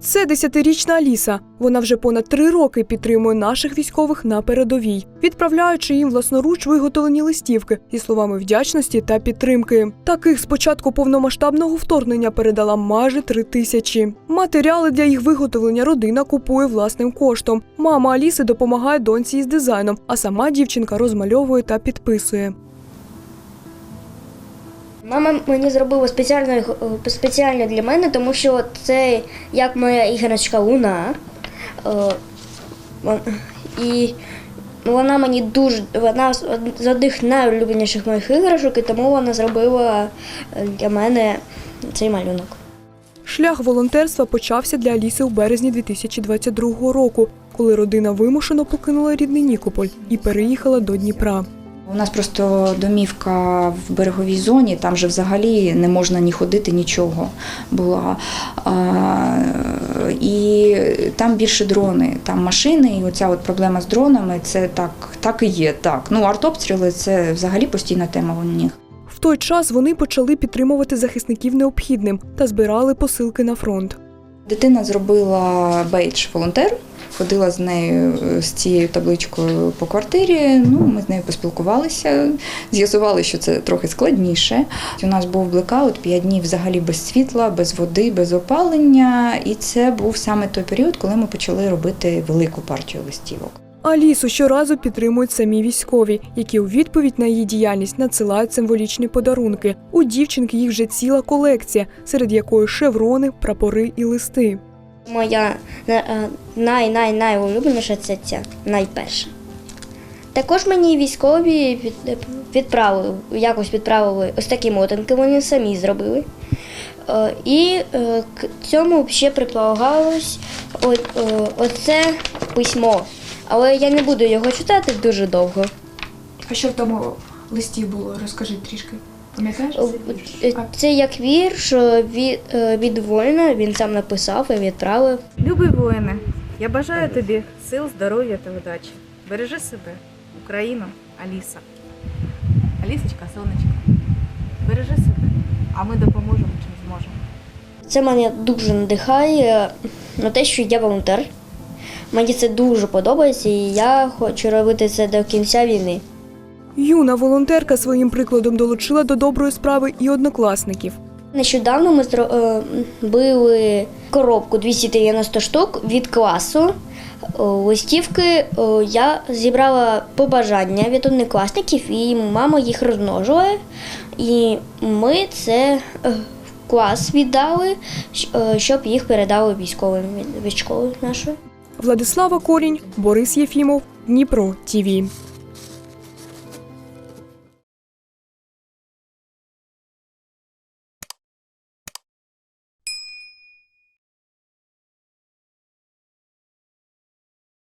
Це десятирічна Аліса. Вона вже понад три роки підтримує наших військових на передовій, відправляючи їм власноруч виготовлені листівки зі словами вдячності та підтримки. Таких з початку повномасштабного вторгнення передала майже три тисячі. Матеріали для їх виготовлення родина купує власним коштом. Мама Аліси допомагає доньці із дизайном, а сама дівчинка розмальовує та підписує. Мама мені зробила спеціально, е, спеціально для мене, тому що це як моя іграшка Луна. Е, І вона мені дуже вона з з одних найулюбленіших моїх іграшок, і тому вона зробила е, для мене цей малюнок. Шлях волонтерства почався для Аліси у березні 2022 року, коли родина вимушено покинула рідний Нікополь і переїхала до Дніпра. У нас просто домівка в береговій зоні, там же взагалі не можна ні ходити, нічого була. І там більше дрони, там машини, і оця от проблема з дронами це так, так і є. Так. Ну, артобстріли це взагалі постійна тема у них. В той час вони почали підтримувати захисників необхідним та збирали посилки на фронт. Дитина зробила бейдж волонтер, ходила з нею е, з цією табличкою по квартирі. Ну, ми з нею поспілкувалися, з'ясували, що це трохи складніше. У нас був блекаут 5 днів взагалі без світла, без води, без опалення. І це був саме той період, коли ми почали робити велику партію листівок. Алісу щоразу підтримують самі військові, які у відповідь на її діяльність надсилають символічні подарунки. У дівчинки їх вже ціла колекція, серед якої шеврони, прапори і листи. Моя е, най-най-найулюбленіша це ця найперша. Також мені військові відправили, якось відправили ось такі мотанки, вони самі зробили. Е, І е, к цьому ще приполагалось оце письмо. Але я не буду його читати дуже довго. А що в тому листі було? Розкажи трішки. Пам'ятаєш? Е, Це як вірш е, від, е, від воїна, він сам написав і відправив. Любий воїне, я бажаю тобі сил, здоров'я та удачі. Бережи себе, Україну, Аліса. Алісочка, сонечко, бережи себе, а ми допоможемо чим зможемо. Це мене дуже надихає на те, що я волонтер. Мені це дуже подобається, і я хочу робити це до кінця війни. Юна волонтерка своїм прикладом долучила до доброї справи і однокласників. Нещодавно ми зробили коробку 290 штук від класу. Е, Листівки е, я зібрала побажання від однокласників, і мама їх розмножує. І ми це е, в клас віддали, е, щоб їх передали військовим від школи нашої. Владислава Корінь, Борис Єфімов, Дніпро ТІВІ.